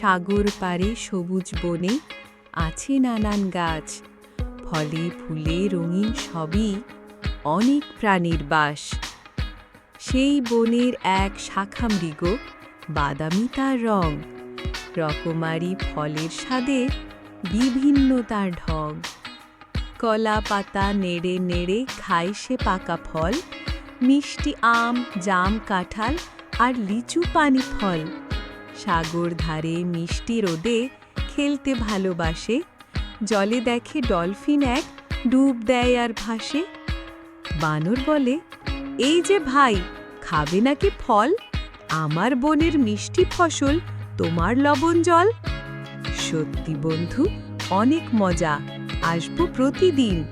সাগর পারে সবুজ বনে আছে নানান গাছ। ফলে, ফুলে, রঙিন সবই অনেক প্রাণীর বাস। সেই বনের এক শাখা মৃগ বাদামি তার রং। রকমারি ফলের স্বাদে বিভিন্ন তার ঢং। কলা পাতা নেড়ে নেড়ে খায় সে পাকা ফল। মিষ্টি আম, জাম, কাঁঠাল আর লিচু পানি ফল। সাগর ধারে মিষ্টি রোদে খেলতে ভালোবাসে। জলে দেখে ডলফিন এক ডুব দেয় আর ভাসে। বানর বলে, এই যে ভাই, খাবে নাকি ফল? আমার বনের মিষ্টি ফসল, তোমার লবণ জল? সত্যি বন্ধু, অনেক মজা, আসব প্রতিদিন।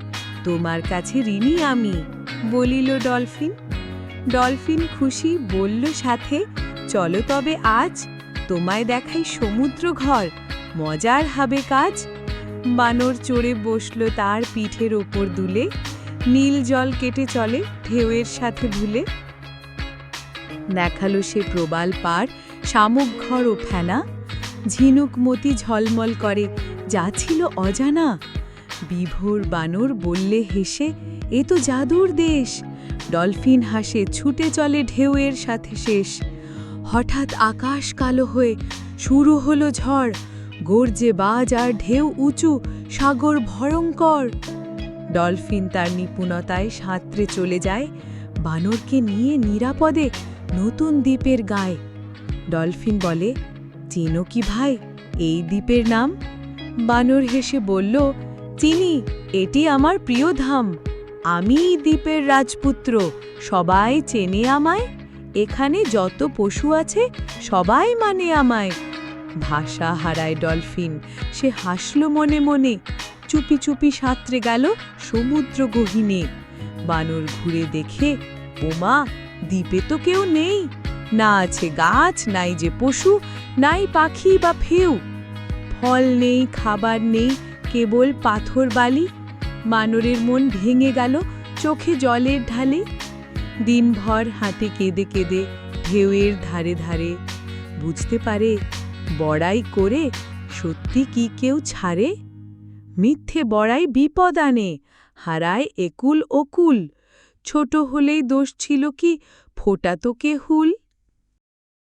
তোমার কাছে ঋণী আমি, বলিল ডলফিন। ডলফিন খুশি বলল সাথে, চলো তবে আজ তোমায় দেখাই সমুদ্র ঘর মজার হবে কাজ। বানর চড়ে বসল তার পিঠের ওপর দুলে। নীল জল কেটে চলে ঢেউয়ের সাথে ভুলে দেখাল সে প্রবাল পার, শামুক ঘর ও ফেনা। ঝিনুক মতি ঝলমল করে, যা ছিল অজানা। বিভোর বানর বললে হেসে, এ তো জাদুর দেশ। ডলফিন হাসে, ছুটে চলে ঢেউয়ের সাথে শেষ। হঠাৎ আকাশ কালো হয়ে শুরু হলো ঝড়। গর্জে বাজ আর ঢেউ উঁচু, সাগর ভয়ঙ্কর। ডলফিন তার নিপুণতায় সাঁতরে চলে যায়, বানরকে নিয়ে নিরাপদে নতুন দ্বীপের গায়ে। ডলফিন বলে, চিনো কি ভাই, এই দ্বীপের নাম? বানর হেসে বলল, চিনি, এটি আমার প্রিয় ধাম। আমি দ্বীপের রাজপুত্র, সবাই চেনে আমায়? এখানে যত পশু আছে, সবাই মানে আমায়। ভাষা হারায় ডলফিন, সে হাসল মনে মনে। চুপি চুপি সাঁতরে গেল সমুদ্র গহিনে বানর ঘুরে দেখে, ওমা, দ্বীপে তো কেউ নেই। না আছে গাছ, নাই যে পশু, নাই পাখি বা ফেউ। ফল নেই, খাবার নেই, কেবল পাথর বালি বানরের মন ভেঙে গেল চোখে জলের ঢালে। দিনভর হাতে কেঁদে কেঁদে ঢেউয়ের ধারে ধারে। বুঝতে পারে বড়াই করে সত্যি কি কেউ ছাড়ে? মিথ্যে বড়াই বিপদ আনে, হারায় একুল ওকুল। ছোট হলেই দোষ ছিল কি ফোটা তো কে হুল?